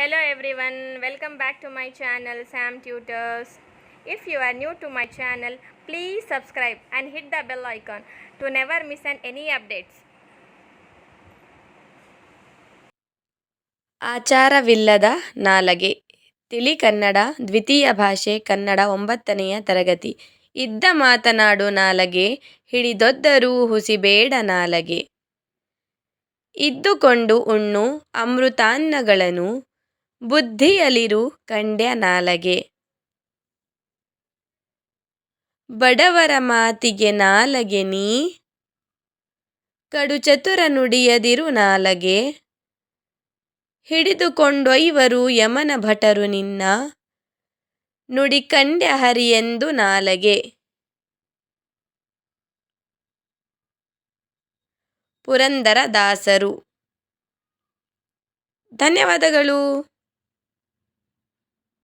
Hello everyone, welcome back to my channel Sam Tutors. If you are new to my channel, please subscribe and hit the bell icon to never miss any updates. ಆಚಾರವಿಲ್ಲದ ನಾಲಗೆ ತಿಳಿ ಕನ್ನಡ ದ್ವಿತೀಯ ಭಾಷೆ ಕನ್ನಡ ಒಂಬತ್ತನೆಯ ತರಗತಿ ಇದ್ದ ಮಾತನಾಡು ನಾಲಗೆ ಹಿಡಿದೊದ್ದರೂ ಹುಸಿಬೇಡ ನಾಲಗೆ ಇದ್ದುಕೊಂಡು ಉಣ್ಣು ಅಮೃತಾನ್ನಗಳನ್ನು ಬುದ್ಧಿಯಲಿರು ಕಂಡ್ಯ ನಾಲಗೆ. ಬಡವರ ಮಾತಿಗೆ ನಾಲಗೆ ನೀ, ಕಡು ಚತುರ ನುಡಿಯದಿರು ನಾಲಗೆ. ಹಿಡಿದುಕೊಂಡೊಯ್ವರು ಯಮನ ಭಟರು ನಿನ್ನ, ನುಡಿ ಕಂಡ್ಯ ಹರಿಯೆಂದು ನಾಲಗೆ. ಪುರಂದರ ದಾಸರು. ಧನ್ಯವಾದಗಳು.